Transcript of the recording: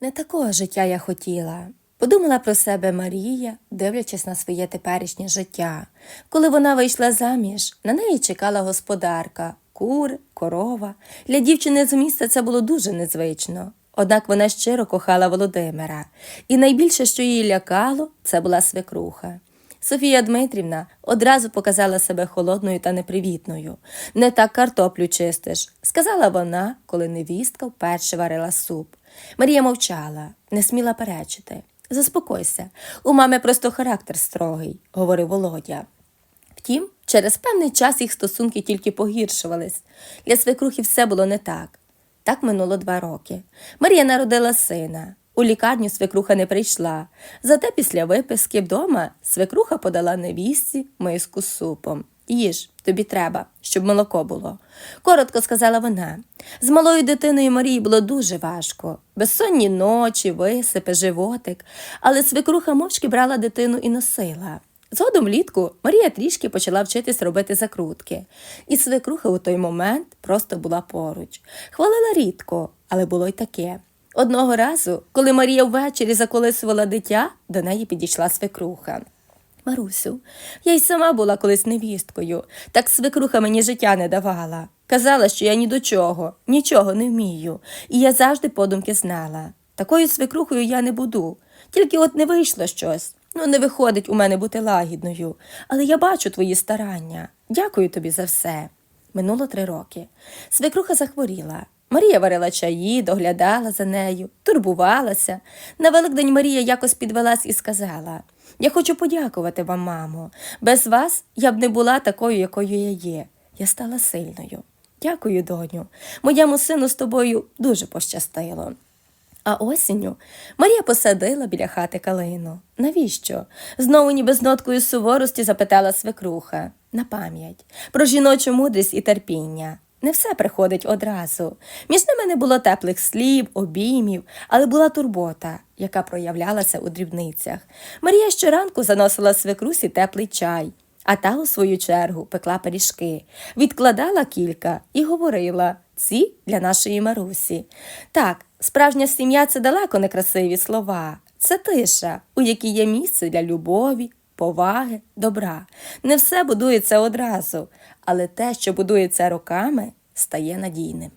Не такого життя я хотіла. Подумала про себе Марія, дивлячись на своє теперішнє життя. Коли вона вийшла заміж, на неї чекала господарка, кур, корова. Для дівчини з міста це було дуже незвично. Однак вона щиро кохала Володимира, і найбільше, що її лякало, це була свекруха. Софія Дмитрівна одразу показала себе холодною та непривітною. Не так картоплю чистиш, сказала вона, коли невістка вперше варила суп. Марія мовчала, не сміла перечити. Заспокойся, у мами просто характер строгий, говорив Володя. Втім, через певний час їх стосунки тільки погіршувались. Для свекрухи все було не так. Так минуло два роки. Марія народила сина. У лікарню свекруха не прийшла. Зате після виписки вдома свекруха подала невістці миску з супом. Їж, тобі треба, щоб молоко було. Коротко сказала вона. З малою дитиною Марії було дуже важко. Безсонні ночі, висипи, животик, але свекруха мовчки брала дитину і носила. Згодом влітку Марія трішки почала вчитись робити закрутки, і свекруха у той момент просто була поруч. Хвалила рідко, але було й таке. Одного разу, коли Марія ввечері заколисувала дитя, до неї підійшла свекруха. Марусю, я й сама була колись невісткою, так свекруха мені життя не давала. Казала, що я ні до чого, нічого не вмію, і я завжди подумки знала. Такою свекрухою я не буду, тільки от не вийшло щось. Ну, не виходить у мене бути лагідною, але я бачу твої старання. Дякую тобі за все. Минуло три роки. Свекруха захворіла. Марія варила чаї, доглядала за нею, турбувалася. На Великдень Марія якось підвелась і сказала: Я хочу подякувати вам, мамо. Без вас я б не була такою, якою я є. Я стала сильною. Дякую, доню. Моєму сину з тобою дуже пощастило. А осінню Марія посадила біля хати калину. Навіщо? Знову ніби з ноткою суворості запитала свекруха на пам'ять про жіночу мудрість і терпіння. Не все приходить одразу. Між ними не було теплих слів, обіймів, але була турбота, яка проявлялася у дрібницях. Марія щоранку заносила свекрусі теплий чай, а та, у свою чергу, пекла пиріжки, відкладала кілька і говорила ці для нашої Марусі. Так, справжня сім'я це далеко не красиві слова. Це тиша, у якій є місце для любові, поваги, добра. Не все будується одразу, але те, що будується роками, стає надійним.